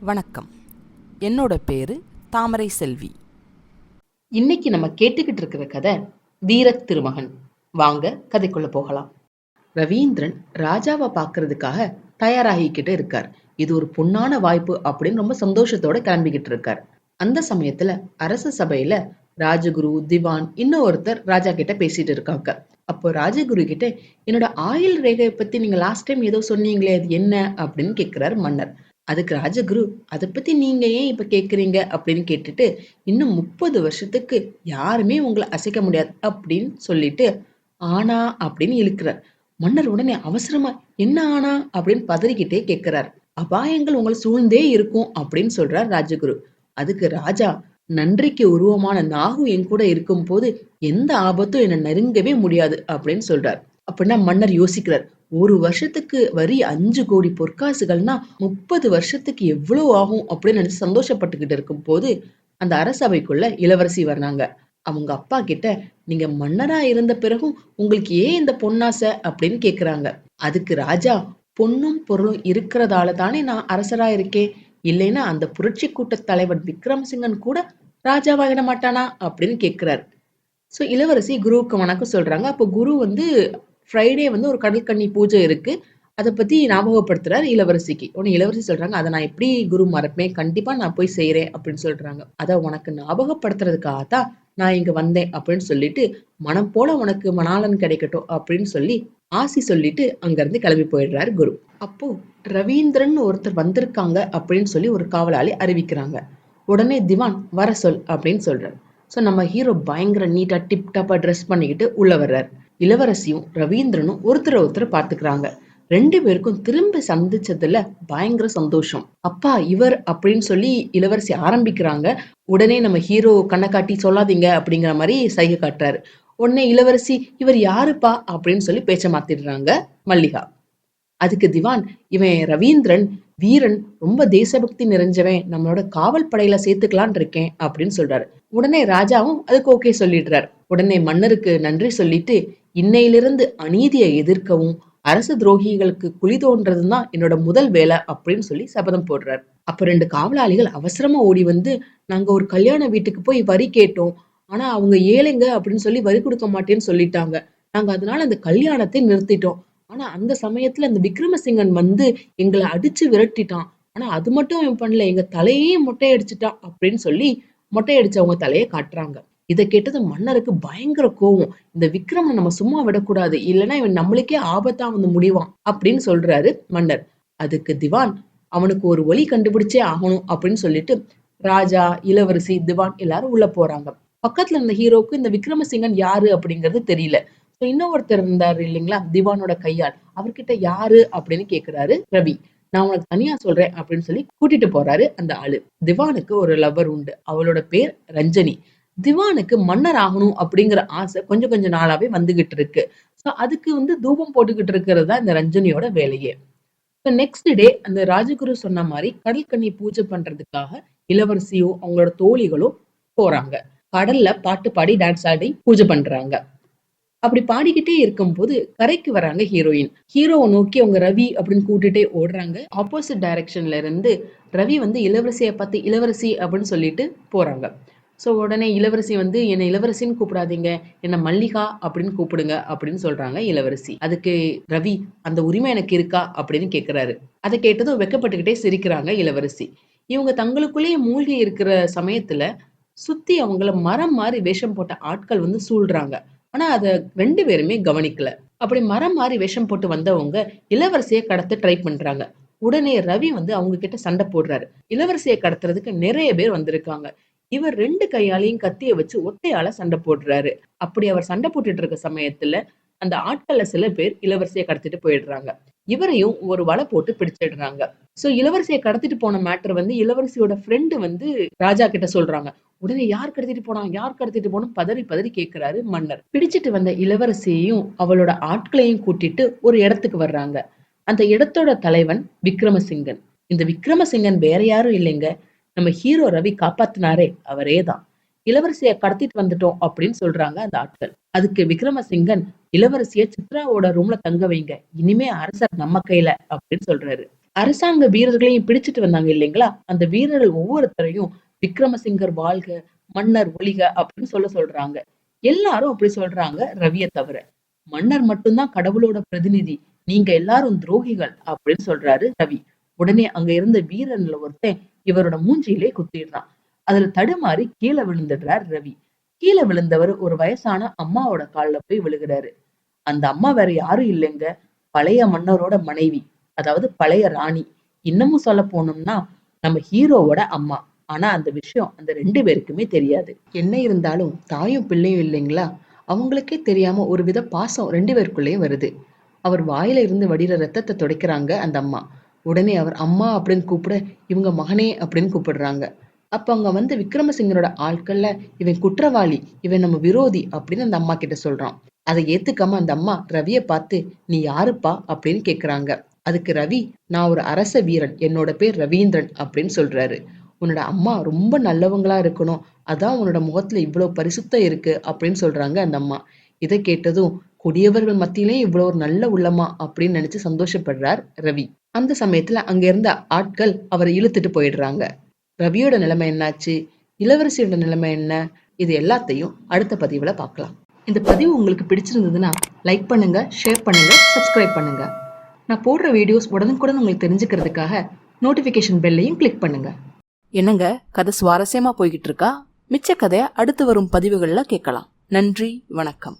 வணக்கம். என்னோட பேரு தாமரை செல்வி. இன்னைக்கு நம்ம கேட்டுக்கிட்டு இருக்கிற கதை வீரத் திருமகன். வாங்க கதைக்குள்ள போகலாம். ரவீந்திரன் ராஜாவை பார்க்கறதுக்காக தயாராகிக்கிட்டு இருக்கார். இது ஒரு பொன்னான வாய்ப்பு அப்படின்னு ரொம்ப சந்தோஷத்தோட கிளம்பிக்கிட்டு இருக்கார். அந்த சமயத்துல அரச சபையில ராஜகுரு திவான் இன்னும் ஒருத்தர் ராஜா கிட்ட பேசிட்டு இருக்காங்க. அப்போ ராஜகுரு கிட்ட என்னோட ஆயுள் ரேகையை பத்தி நீங்க லாஸ்ட் டைம் ஏதோ சொன்னீங்களே அது என்ன? அப்படின்னு கேட்கிறார் மன்னர். அதுக்கு ராஜகுரு அதை பத்தி நீங்க ஏன் இப்ப கேக்குறீங்க? அப்படின்னு கேட்டுட்டு இன்னும் முப்பது வருஷத்துக்கு யாருமே உங்களை அசைக்க முடியாது அப்படின்னு சொல்லிட்டு ஆனா அப்படின்னு இழுக்கிறார். மன்னர் உடனே அவசரமா என்ன ஆனா? அப்படின்னு பதறிக்கிட்டே கேட்கிறார் அபாயங்கள் உங்களை சூழ்ந்தே இருக்கும் அப்படின்னு சொல்றார் ராஜகுரு. அதுக்கு ராஜா நன்றிக்கு உருவமான நாகு என் கூட இருக்கும் போது எந்த ஆபத்தும் என்னை நெருங்கவே முடியாது அப்படின்னு சொல்றார். அப்படின்னா மன்னர் யோசிக்கிறார் ஒரு வருஷத்துக்கு வரி அஞ்சு கோடி பொற்காசுகள்னா முப்பது வருஷத்துக்கு எவ்வளவு ஆகும் அப்படின்னு நினைச்சு சந்தோஷப்பட்டுக்கிட்டு இருக்கும் போது அந்த அரசவைக்குள்ள இளவரசி வர்றாங்க. அவங்க அப்பா கிட்ட நீங்க மன்னரா இருந்த பிறகும் உங்களுக்கு ஏன் இந்த பொன்னாசை? அப்படின்னு கேக்குறாங்க. அதுக்கு ராஜா பொன்னும் பொருளும் இருக்கிறதால தானே நான் அரசரா இருக்கேன். இல்லைன்னா அந்த புரட்சி கூட்ட தலைவன் விக்ரமசிங்கன் கூட ராஜாவாகிட மாட்டானா? அப்படின்னு கேக்குறாரு. சோ இளவரசி குருவுக்கு வணக்கம் சொல்றாங்க. அப்போ குரு வந்து ஃப்ரைடே வந்து ஒரு கடற்கன்னி பூஜை இருக்கு. அதை பத்தி ஞாபகப்படுத்துறாரு இளவரசிக்கு. உடனே இளவரசி சொல்றாங்க அதை நான் எப்படி குரு மறப்பேன்? கண்டிப்பா நான் போய் செய்யறேன் அப்படின்னு சொல்றாங்க. அதை உனக்கு ஞாபகப்படுத்துறதுக்காக தான் நான் இங்க வந்தேன் அப்படின்னு சொல்லிட்டு மனம் போல உனக்கு மணாலன் கிடைக்கட்டும் அப்படின்னு சொல்லி ஆசி சொல்லிட்டு அங்கிருந்து கிளம்பி போயிடுறாரு குரு. அப்போ ரவீந்திரன் ஒருத்தர் வந்திருக்காங்க அப்படின்னு சொல்லி ஒரு காவலாளி அறிவிக்கிறாங்க. உடனே திவான் வர சொல் அப்படின்னு சொல்றாரு. சோ நம்ம ஹீரோ பயங்கர நீட்டா டிப் டாப்பா ட்ரெஸ் பண்ணிக்கிட்டு உள்ள வர்றார். இளவரசியும் ரவீந்திரனும் ஒருத்தர் ஒருத்தர் பார்த்துக்கிறாங்க. ரெண்டு பேருக்கும் திரும்ப சந்திச்சதுல பயங்கர சந்தோஷம். அப்பா இவர் அப்படின்னு சொல்லி இளவரசி ஆரம்பிக்கிறாங்க. உடனே நம்ம ஹீரோ கண்ணை காட்டி சொல்லாதீங்க அப்படிங்கிற மாதிரி சைகை காட்டுறாரு. உடனே இளவரசி இவர் யாருப்பா? அப்படின்னு சொல்லி பேச்ச மாத்திடுறாங்க மல்லிகா. அதுக்கு திவான் இவன் ரவீந்திரன். வீரன் ரொம்ப தேசபக்தி நிறைஞ்சவன் நம்மளோட காவல் படையில சேர்த்துக்கலான் இருக்கேன் அப்படின்னு சொல்றாரு. உடனே ராஜாவும் அதுக்கு ஓகே சொல்லிடுறார். உடனே மன்னருக்கு நன்றி சொல்லிட்டு இன்னையிலிருந்து அநீதியை எதிர்க்கவும் அரசு துரோகிகளுக்கு குழி தோன்றதுதான் தான் என்னோட முதல் வேலை அப்படின்னு சொல்லி சபதம் போடுறார். அப்ப ரெண்டு காவலாளிகள் அவசரமா ஓடி வந்து நாங்க ஒரு கல்யாண வீட்டுக்கு போய் வரி கேட்டோம். ஆனா அவங்க ஏழைங்க அப்படின்னு சொல்லி வரி கொடுக்க மாட்டேன்னு சொல்லிட்டாங்க. நாங்க அதனால அந்த கல்யாணத்தை நிறுத்திட்டோம். ஆனா அந்த சமயத்துல அந்த விக்ரமசிங்கன் வந்து எங்களை அடிச்சு விரட்டிட்டான். ஆனா அது மட்டும் அவன் பண்ணல. எங்க தலையே மொட்டையடிச்சுட்டான் அப்படின்னு சொல்லி மொட்டையடிச்சு அவங்க தலையை காட்டுறாங்க. இதை கேட்டது மன்னருக்கு பயங்கர கோவம். இந்த விக்ரமனை நம்ம சும்மா விடக்கூடாது. இல்லைன்னா இவன் நம்மளுக்கே ஆபத்தா வந்து முடிவான் அப்படின்னு சொல்றாரு மன்னர். அதுக்கு திவான் அவனுக்கு ஒரு ஒலி கண்டுபிடிச்சே ஆகணும் அப்படின்னு சொல்லிட்டு ராஜா இளவரசி திவான் எல்லாரும் உள்ள போறாங்க. பக்கத்துல இருந்த ஹீரோக்கு இந்த விக்ரமசிங்கன் யாரு அப்படிங்கிறது தெரியல. இன்னொருத்தர் இருந்தாரு இல்லைங்களா? திவானோட கையால். அவர்கிட்ட யாரு அப்படின்னு கேக்குறாரு ரவி. நான் உனக்கு தனியா சொல்றேன் அப்படின்னு சொல்லி கூட்டிட்டு போறாரு அந்த ஆளு. திவானுக்கு ஒரு லவர் உண்டு. அவளோட பேர் ரஞ்சனி. திவானுக்கு மன்னர் ஆகணும் அப்படிங்கிற ஆசை கொஞ்சம் கொஞ்சம் நாளாவே வந்துகிட்டு இருக்கு. ஸோ அதுக்கு வந்து தூபம் போட்டுக்கிட்டு இருக்கிறது தான் இந்த ரஞ்சனியோட வேலையே. ஸோ நெக்ஸ்ட் டே அந்த ராஜகுரு சொன்ன மாதிரி கடற்கன்னி பூஜை பண்றதுக்காக இளவரசியும் அவங்களோட தோழிகளும் போறாங்க. கடல்ல பாட்டு பாடி டான்ஸ் ஆடி பூஜை பண்றாங்க. அப்படி பாடிக்கிட்டே இருக்கும்போது கரைக்கு வராங்க ஹீரோயின் ஹீரோவை நோக்கி அவங்க ரவி அப்படின்னு கூட்டுட்டே ஓடுறாங்க. ஆப்போசிட் டைரக்ஷன்ல இருந்து ரவி வந்து இளவரசியை பார்த்து இளவரசி அப்படின்னு சொல்லிட்டு போறாங்க. ஸோ உடனே இளவரசி வந்து என்னை இளவரசின்னு கூப்பிடாதீங்க. என்னை மல்லிகா அப்படின்னு கூப்பிடுங்க அப்படின்னு சொல்றாங்க இளவரசி. அதுக்கு ரவி அந்த உரிமை எனக்கு இருக்கா? அப்படின்னு கேக்குறாரு. அதை கேட்டதும் வெக்கப்பட்டுக்கிட்டே சிரிக்கிறாங்க இளவரசி. இவங்க தங்களுக்குள்ளேயே மூழ்கி இருக்கிற சமயத்துல சுத்தி அவங்கள மரம் மாதிரி வேஷம் போட்ட ஆட்கள் வந்து சூழ்றாங்க. ஆனா அத ரெண்டு பேருமே கவனிக்கல. அப்படி மரம் மாதிரி வேஷம் போட்டு வந்தவங்க இளவரசியை கடத்த ட்ரை பண்றாங்க. உடனே ரவி வந்து அவங்க கிட்ட சண்டை போடுறாரு. இளவரசியை கடத்துறதுக்கு நிறைய பேர் வந்திருக்காங்க. இவர் ரெண்டு கையாலையும் கத்திய வச்சு ஒத்தையால சண்டை போடுறாரு. அப்படி அவர் சண்டை போட்டுட்டு இருக்க சமயத்துல அந்த ஆட்கள்ல சில பேர் இளவரசியை கடத்திட்டு போயிடுறாங்க. இவரையும் ஒரு வலை போட்டு பிடிச்சிடுறாங்க. சோ இளவரசியை கடத்திட்டு போன மேட்டர் வந்து இளவரசியோட ஃப்ரெண்டு வந்து ராஜா கிட்ட சொல்றாங்க. உடனே யார் கடத்திட்டு போனா யார் கடத்திட்டு போனோம் பதறி பதறி கேட்கிறாரு மன்னர். பிடிச்சிட்டு வந்த இளவரசியையும் அவளோட ஆட்களையும் கூட்டிட்டு ஒரு இடத்துக்கு வர்றாங்க. அந்த இடத்தோட தலைவன் விக்ரமசிங்கன். இந்த விக்ரமசிங்கன் வேற யாரும் இல்லைங்க. நம்ம ஹீரோ ரவி காப்பாத்தினாரே அவரே தான். இளவரசியை கடத்திட்டு வந்துட்டோம் அப்படின்னு சொல்றாங்க அந்த ஆட்கள். அதுக்கு விக்ரமசிங்கன் இளவரசிய சித்ராவோட ரூம்ல தங்க வைங்க இனிமே அரசர் நம்ம கையில அப்படின்னு சொல்றாரு. அரசாங்க வீரர்களையும் பிடிச்சிட்டு வந்தாங்க இல்லைங்களா? அந்த வீரர்கள் ஒவ்வொருத்தரையும் விக்ரமசிங்கர் வாழ்க மன்னர் ஒளிக அப்படின்னு சொல்ல சொல்றாங்க. எல்லாரும் அப்படி சொல்றாங்க ரவியை தவிர. மன்னர் மட்டும்தான் கடவுளோட பிரதிநிதி நீங்க எல்லாரும் துரோகிகள் அப்படின்னு சொல்றாரு ரவி. உடனே அங்க இருந்த வீரன்ல ஒருத்தன் இவரோட மூஞ்சியிலே குத்திடுறான். அதுல தடுமாறி கீழே விழுந்துடுறார் ரவி. கீழே விழுந்தவர் ஒரு வயசான அம்மாவோட கால்ல போய் விழுகிறாரு. அந்த அம்மா வேற யாரும் இல்லைங்க. பழைய மன்னரோட மனைவி அதாவது பழைய ராணி. இன்னமும் சொல்ல போனோம்னா நம்ம ஹீரோவோட அம்மா. ஆனா அந்த விஷயம் அந்த ரெண்டு பேருக்குமே தெரியாது. என்ன இருந்தாலும் தாயும் பிள்ளையும் இல்லைங்களா? அவங்களுக்கே தெரியாம ஒரு வித பாசம் ரெண்டு பேருக்குள்ளேயும் வருது. அவர் வாயில இருந்து வடிகிற ரத்தத்தை துடைக்கிறாங்க அந்த அம்மா. உடனே அவர் அம்மா அப்படின்னு கூப்பிட இவங்க மகனே அப்படின்னு கூப்பிடுறாங்க. அப்போ அங்கே வந்து விக்ரமசிங்கரோட ஆட்கள்ல இவன் குற்றவாளி இவன் நம்ம விரோதி அப்படின்னு அந்த அம்மா கிட்ட சொல்றான். அதை ஏத்துக்காம அந்த அம்மா ரவியை பார்த்து நீ யாருப்பா? அப்படின்னு கேக்குறாங்க. அதுக்கு ரவி நான் ஒரு அரச வீரன் என்னோட பேர் ரவீந்திரன் அப்படின்னு சொல்றாரு. உன்னோட அம்மா ரொம்ப நல்லவங்களா இருக்கணும். அதான் உன்னோட முகத்துல இவ்வளவு பரிசுத்தம் இருக்கு அப்படின்னு சொல்றாங்க அந்த அம்மா. இதை கேட்டதும் கொடியவர்கள் மத்தியிலே இவ்வளவு ஒரு நல்ல உள்ளமா? அப்படின்னு நினைச்சு சந்தோஷப்படுறார் ரவி. அந்த சமயத்துல அங்க இருந்த ஆட்கள் அவரை இழுத்துட்டு போயிடுறாங்க. ரவியோட நிலைமை என்னாச்சு? இளவரசியோட நிலைமை என்ன? இது எல்லாத்தையும் அடுத்த பதிவில் பார்க்கலாம். இந்த பதிவு உங்களுக்கு பிடிச்சிருந்ததுன்னா லைக் பண்ணுங்க ஷேர் பண்ணுங்க சப்ஸ்கிரைப் பண்ணுங்க. நான் போடுற வீடியோஸ் உடனுக்குடன் உங்களுக்கு தெரிஞ்சுக்கிறதுக்காக நோட்டிஃபிகேஷன் பெல்லையும் கிளிக் பண்ணுங்க. என்னங்க கதை சுவாரஸ்யமா போய்கிட்டு இருக்கா? மிச்ச கதையை அடுத்து வரும் பதிவுகளில் கேட்கலாம். நன்றி வணக்கம்.